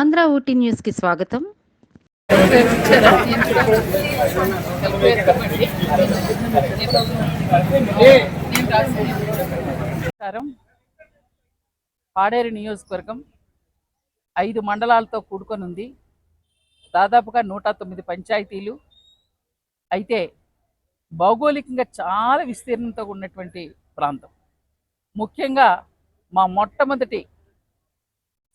ఆంధ్ర ఊటీ న్యూస్కి స్వాగతం. నమస్కారం. పాడేరు నియోజకవర్గం ఐదు మండలాలతో కూడుకొని ఉంది దాదాపుగా నూట తొమ్మిది పంచాయతీలు. అయితే భౌగోళికంగా చాలా విస్తీర్ణంతో ఉన్నటువంటి ప్రాంతం. ముఖ్యంగా మా మొట్టమొదటి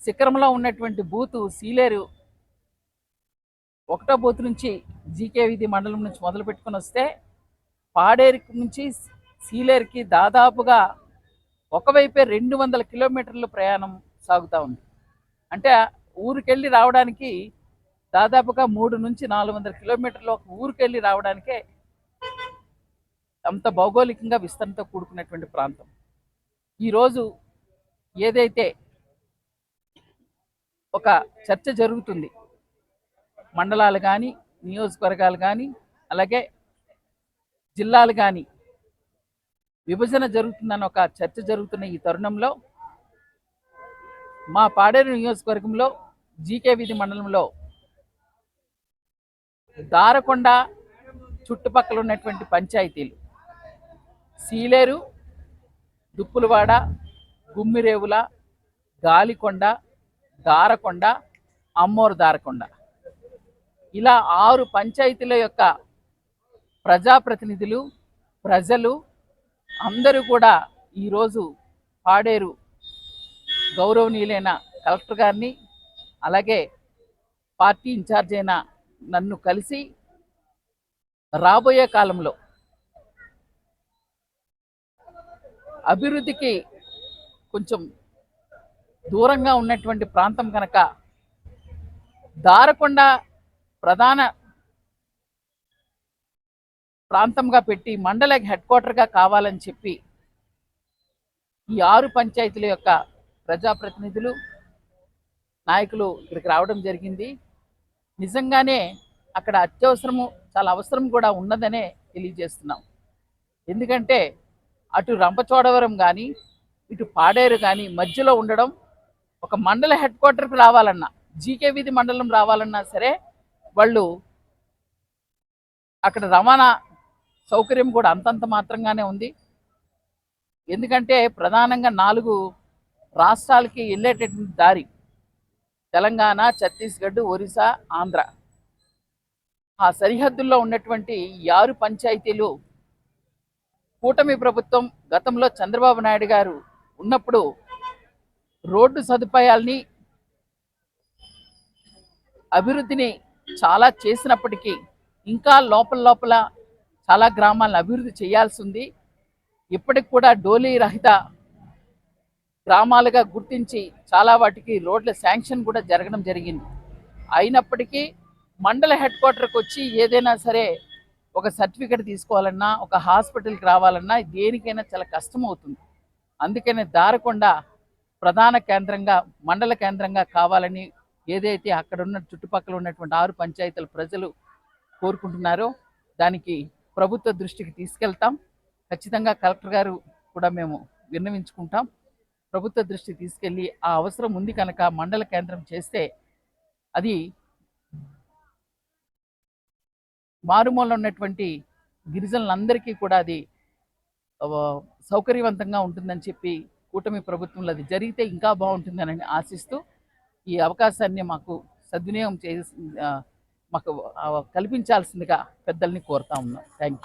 శిఖరంలో ఉన్నటువంటి బూతు సీలేరు ఒకటో బూత్ నుంచి జీకే వీధి మండలం నుంచి మొదలు పెట్టుకొని వస్తే పాడేరు నుంచి సీలేరుకి దాదాపుగా ఒకవైపే రెండు వందల కిలోమీటర్ల ప్రయాణం సాగుతూ ఉంది. అంటే ఊరికెళ్ళి రావడానికి దాదాపుగా మూడు నుంచి నాలుగు వందల కిలోమీటర్లు ఒక ఊరికెళ్ళి రావడానికే అంత భౌగోళికంగా విస్తరణతో కూడుకున్నటువంటి ప్రాంతం. ఈరోజు ఏదైతే ఒక చర్చ జరుగుతుంది. మండలాలు కానీ నియోజకవర్గాలు కానీ అలాగే జిల్లాలు కానీ విభజన జరుగుతుందని ఒక చర్చ జరుగుతున్న ఈ తరుణంలో మా పాడేరు నియోజకవర్గంలో జీకే వీధి మండలంలో దారకొండ చుట్టుపక్కల ఉన్నటువంటి పంచాయతీలు సీలేరు దుప్పులవాడ గుమ్మిరేవుల గాలికొండ దారకొండ అమ్మోరు దారకొండ. ఇలా ఆరు పంచాయతీల యొక్క ప్రజాప్రతినిధులు ప్రజలు అందరూ కూడా ఈరోజు పాడేరు గౌరవనీయులైన కలెక్టర్ గారిని అలాగే పార్టీ ఇన్ఛార్జ్ అయిన నన్ను కలిసి రాబోయే కాలంలో అభివృద్ధికి కొంచెం దూరంగా ఉన్నటువంటి ప్రాంతం కనుక దారకొండ ప్రధాన ప్రాంతంగా పెట్టి మండల హెడ్ క్వార్టర్గా కావాలని చెప్పి ఈ ఆరు పంచాయతీల యొక్క ప్రజాప్రతినిధులు నాయకులు ఇక్కడికి రావడం జరిగింది. నిజంగానే అక్కడ అత్యవసరము చాలా అవసరం కూడా ఉన్నదనే తెలియజేస్తున్నాం. ఎందుకంటే అటు రంపచోడవరం కానీ ఇటు పాడేరు కానీ మధ్యలో ఉండడం ఒక మండల హెడ్ క్వార్టర్కి రావాలన్నా జీకే వీధి మండలం రావాలన్నా సరే వాళ్ళు అక్కడ రవాణా సౌకర్యం కూడా అంతంత మాత్రంగానే ఉంది. ఎందుకంటే ప్రధానంగా నాలుగు రాష్ట్రాలకి వెళ్ళేటటువంటి దారి తెలంగాణ ఛత్తీస్గఢ్ ఒరిస్సా ఆంధ్ర. ఆ సరిహద్దుల్లో ఉన్నటువంటి ఆరు పంచాయతీలు కూటమి ప్రభుత్వం గతంలో చంద్రబాబు నాయుడు గారు ఉన్నప్పుడు రోడ్డు సదుపాయాల్ని అభివృద్ధిని చాలా చేసినప్పటికీ ఇంకా లోపల లోపల చాలా గ్రామాలను అభివృద్ధి చేయాల్సి ఉంది. ఇప్పటికి కూడా డోలీ రహిత గ్రామాలుగా గుర్తించి చాలా వాటికి రోడ్ల శాంక్షన్ కూడా జరగడం జరిగింది. అయినప్పటికీ మండల హెడ్ క్వార్టర్కి వచ్చి ఏదైనా సరే ఒక సర్టిఫికెట్ తీసుకోవాలన్నా ఒక హాస్పిటల్కి రావాలన్నా దేనికైనా చాలా కష్టం అవుతుంది అందుకనే దారకుండా ప్రధాన కేంద్రంగా మండల కేంద్రంగా కావాలని ఏదైతే అక్కడ ఉన్న చుట్టుపక్కల ఉన్నటువంటి ఆరు పంచాయతీల ప్రజలు కోరుకుంటున్నారో దానికి ప్రభుత్వ దృష్టికి తీసుకెళ్తాం. ఖచ్చితంగా కలెక్టర్ గారు కూడా మేము విన్నవించుకుంటాం. ప్రభుత్వ దృష్టికి తీసుకెళ్ళి ఆ అవసరం ఉంది కనుక మండల కేంద్రం చేస్తే అది మారుమూల ఉన్నటువంటి గిరిజనులందరికీ కూడా అది సౌకర్యవంతంగా ఉంటుందని చెప్పి కూటమి ప్రభుత్వంలో అది జరిగితే ఇంకా బాగుంటుందని ఆశిస్తూ ఈ అవకాశాన్ని మాకు సద్వినియోగం చేసి మాకు కల్పించాల్సిందిగా పెద్దల్ని కోరుతా ఉన్నాం. Thank you